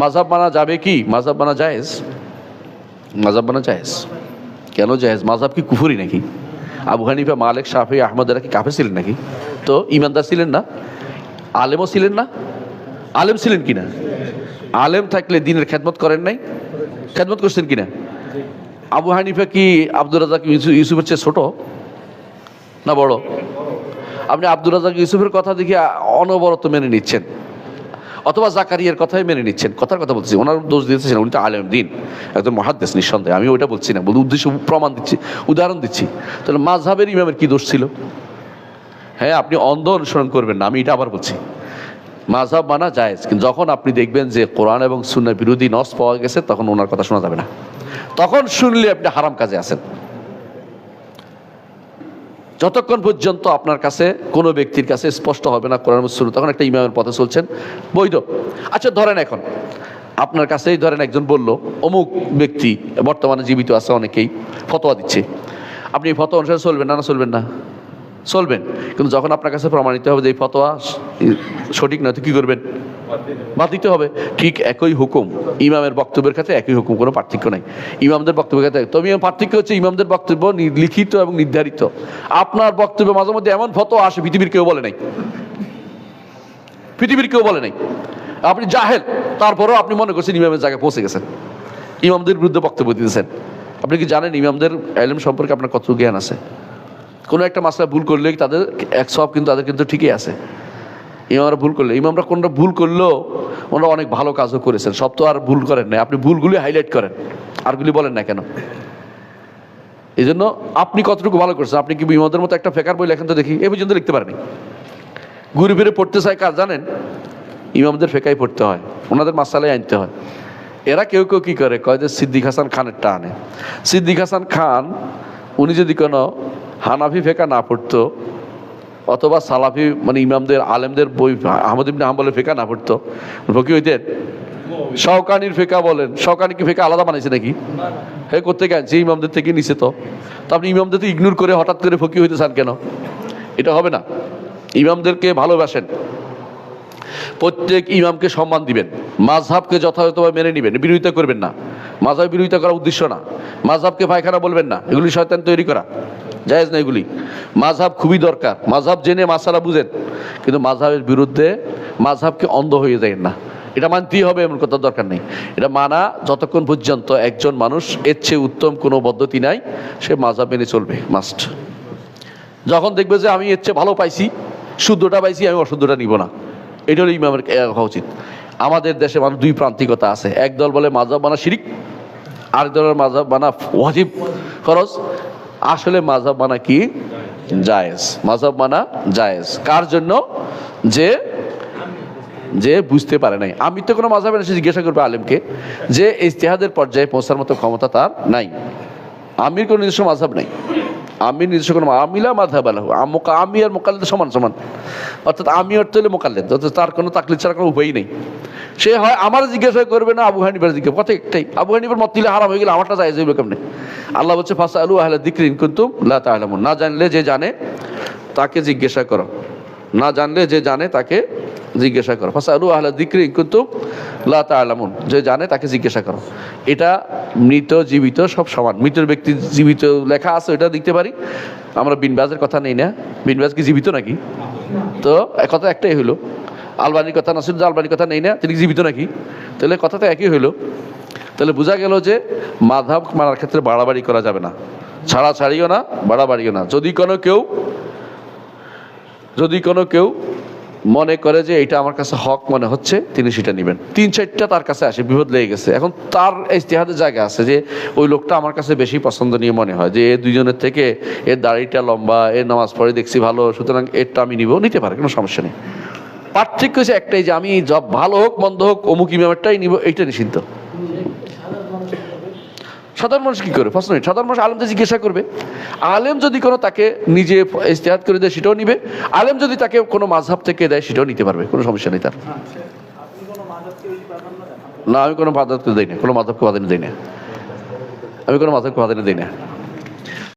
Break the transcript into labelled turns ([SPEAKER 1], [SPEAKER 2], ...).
[SPEAKER 1] মাঝাব মানা যাবে কি? মাঝাব মানা জায়েজ? মাঝাব মানা জায়েজ। কেন জায়েজ? মাঝাব কি কুফুরি নাকি? আবু হানিফা, মালিক, শাফি আহমদ এরা কি কাফে ছিলেন নাকি? তো ইমানদার ছিলেন না? আলেমও ছিলেন না? আলেম ছিলেন কিনা? আলেম থাকলে দিনের খেদমত করেন নাই? খেদমত করছেন কিনা? আবু হানিফা কি আব্দুর রাজাক ইউসুফ ইউসুফের চেয়ে ছোট? না বড়? আপনি আব্দুর রাজাক ইউসুফের কথা দেখে অনবরত মেনে নিচ্ছেন। অথবা জাকারিয়ার কথাই মেনে নিচ্ছেন। কথার কথা বলছি ওনার দোষ দিতেছেন উনি তো আলেম দিন, একজন মহাদ্দেশ নিঃসন্দেহে আমি ওইটা বলছি না, বলি উদ্দেশ্য, প্রমাণ দিচ্ছি, উদাহরণ দিচ্ছি। তাহলে মাঝহাবের ইমামের কি দোষ ছিল? হ্যাঁ আপনি অন্ধ অনুসরণ করবেন না, আমি এটা আবার বলছি। মাঝহাব মানা যায় কিন্তু যখন আপনি দেখবেন যে কোরআন এবং সুন্নার বিরোধী নস পাওয়া গেছে, তখন ওনার কথা শোনা যাবে না। তখন শুনলে আপনি হারাম কাজে আছেন যতক্ষণ পর্যন্ত আপনার কাছে কোনো ব্যক্তির কাছে স্পষ্ট হবে না কোরআন সুন্নাহ, তখন একটা ইমামের পথে চলছেন। বৈধ। আচ্ছা ধরেন এখন, আপনার কাছেই ধরেন একজন বলল, অমুক ব্যক্তি, বর্তমানে জীবিত আছে অনেকেই, ফতোয়া দিচ্ছে। আপনি ফতোয়া অনুসারে চলবেন না না চলবেন না? চলবেন। কিন্তু যখন আপনার কাছে প্রমাণিত হবে যে এই ফতোয়া সঠিক নয় তো কী করবেন? বাদ দিতে হবে। ঠিক একই হুকুম। ইমামের বক্তব্যের ক্ষেত্রে একই হুকুম কোনো পার্থক্য নাই। ইমামদের বক্তব্যের ক্ষেত্রে তবে পার্থক্য হচ্ছে ইমামদের বক্তব্য লিখিত এবং নির্ধারিত। আপনার বক্তব্য মাঝে মধ্যে এমন ফটো আসে পৃথিবীর কেউ বলে নাই। পৃথিবীর কেউ বলে নাই। আপনি জাহেল তারপরেও আপনি মনে করছেন ইমামের জায়গায় পৌঁছে গেছেন। ইমামদের বিরুদ্ধে বক্তব্য দিতেছেন। আপনি কি জানেন ইমামদের এলম সম্পর্কে আপনার কত জ্ঞান আছে? কোনো একটা মাসলা ভুল করলে তাদের এক সব কিন্তু তাদের কিন্তু ঠিকই আছে। ইমামরা ভুল করলে, ইমামরা কোনটা ভুল করলেও ওনারা অনেক ভালো কাজও করেছেন। সব তো আর ভুল করেন না আপনি ভুলগুলি হাইলাইট করেন। আরগুলি বলেন না কেন? এই জন্য আপনি কতটুকু ভালো করছেন? আপনি কি ইমামদের মতো একটা ফেকার বই লেখেন তো দেখি। এই পর্যন্ত লিখতে পারেনি। ঘুরে ফিরে পড়তে চায় কাজ জানেন? ইমামদের ফেকাই পড়তে হয়। ওনাদের মাসালাই আনতে হয়। এরা কেউ কেউ কী করে? কয় যে সিদ্দিক হাসান খানেরটা আনে। সিদ্দিক হাসান খান, উনি যদি কোনো হানাফি ফেকা না পড়তো, অথবা সালাফি মানে ইমামদের, আলেমদের বই, আহমদ ইবনে হাম্বলের ফেকা না পড়তো। ফকি হইতেন শওকানির ফেকা বলেন, শওকানি কি ফেকা আলাদা বানাইছে নাকি? হ্যাঁ করতে গেছে ইমামদের থেকে নিছে তো। তো আপনি ইমামদের তো ইগনোর করে হঠাৎ করে ফকি হইতে চান কেন? এটা হবে না। ইমামদেরকে ভালোবাসেন। প্রত্যেক ইমামকে সম্মান দিবেন। মাঝহাবকে যথাযথভাবে মেনে নেবেন। বিরোধিতা করবেন না। মাঝহাব বিরোধিতা করার উদ্দেশ্য না। মাঝহাবকে পায়খানা বলবেন না। এগুলি শয়তান তৈরি করা। জায়েজ না এগুলি। মাঝহাব খুবই দরকার। মাঝহাব জেনে মাসালা বুঝেন। কিন্তু মাঝহাবের বিরুদ্ধে মাঝহাবকে অন্ধ হয়ে যায় না। এটা মানতেই হবে, এমন কথা দরকার নেই। এটা মানা যতক্ষণ পর্যন্ত একজন মানুষ এর চেয়ে উত্তম কোনো পদ্ধতি নাই, সে মাঝহাব মেনে চলবে। মাস্ট যখন দেখবে যে আমি এর চেয়ে ভালো পাইছি, শুদ্ধটা পাইছি, আমি অশুদ্ধটা নিব না। এটা হলো ইমামের হওয়া উচিত। আমাদের দেশে মানুষ দুই প্রান্তিকতা আছে। এক দল বলে মাঝাব বানা শিরিক, আরেক দলের মাঝাব বানা ওয়াজিব খরচ আসলে মাঝাব মানা কি? জায়েজ। মাঝাব মানা জায়েজ। কার জন্য? যে যে বুঝতে পারে নাই। আমি তো কোনো মাঝাবের এসে জিজ্ঞাসা করব আলেমকে যে ইস্তেহাদের পর্যায়ে পৌঁছার মতো ক্ষমতা তার নাই। আমির কোনো নিজস্ব মাঝাব নাই। আমি নিজস্ব কোনো আমিলা মাঝাব আলাহ। আমি আর মোকাল্লেদ সমান সমান। অর্থাৎ আমি অর্থ হলে মোকাল্লেদ। অর্থাৎ তার কোনো তাকলিদ ছাড়া কোনো উপায়ই নেই। সে হয়, আমার জিজ্ঞাসা করবে না, আবু হানিবার জিজ্ঞাসা। কথা একটাই, আবু হানিবার মত দিলে হারাম হয়ে গেলে আমারটা যায় যাইবে কেমনে? আল্লাহ বলছে ফাঁসা আলু আহলা দিক্রিন কিন্তু লা তাহলামুন না জানলে যে জানে, তাকে জিজ্ঞাসা করো। না জানলে যে জানে, তাকে জিজ্ঞাসা করো। ফাঁসা আলু আহলা দিক্রি কিন্তু লা তাহলামুন যে জানে, তাকে জিজ্ঞাসা করো। এটা মৃত, জীবিত, সব সমান। মৃতের ব্যক্তি জীবিত লেখা আছে এটা দেখতে পারি? আমরা বিনবাজের কথা নেই না। বিনবাজ কি জীবিত নাকি? তো কথা একটাই হইল। আলবানির কথা, নাসির আলবানির কথা নেই না? তিনি জীবিত নাকি? তাহলে কথা তো একই হইল। তাহলে বোঝা গেল যে মাধাব মানার ক্ষেত্রে বাড়াবাড়ি করা যাবে না। ছাড়া ছাড়িও না, বাড়াবাড়িও না। যদি কোনো কেউ, যদি কোনো কেউ মনে করে যে এটা আমার কাছে হক মনে হচ্ছে, তিনি সেটা নেবেন। তিন চারটা তার কাছে আসে, বিপদ লেগে গেছে। এখন তার ইস্তেহাদের জায়গা আছে যে ওই লোকটা আমার কাছে বেশি পছন্দনীয় মনে হয়। যে এ দুজনের থেকে এর দাড়িটা লম্বা এর নামাজ পড়ে দেখছি ভালো, সুতরাং এরটা আমি নিব। নিতে পারে, কোনো সমস্যা নেই। পার্থক্য হচ্ছে একটাই যে আমি জব ভালো হোক, মন্দ হোক, অমুক ইমামেরটাই নিব এইটা নিষিদ্ধ। সাধারণ মানুষ কি করে? ফার্স্ট মিনিট সাধারণ মানুষ আলেমদের জিজ্ঞাসা করবে। আলেম যদি কোনো তাকে নিজে ইস্তেহাত করে দেয়, সেটাও নিবে। আলেম যদি তাকে কোনো মাঝহাব থেকে দেয়, সেটাও নিতে পারবে, কোনো সমস্যা নেই তার। না, আমি কোনো মাধবকে দিই না, কোনো মাধবকে বাদানি দিই না। আমি কোনো মাধবকে বাদানি দিই না।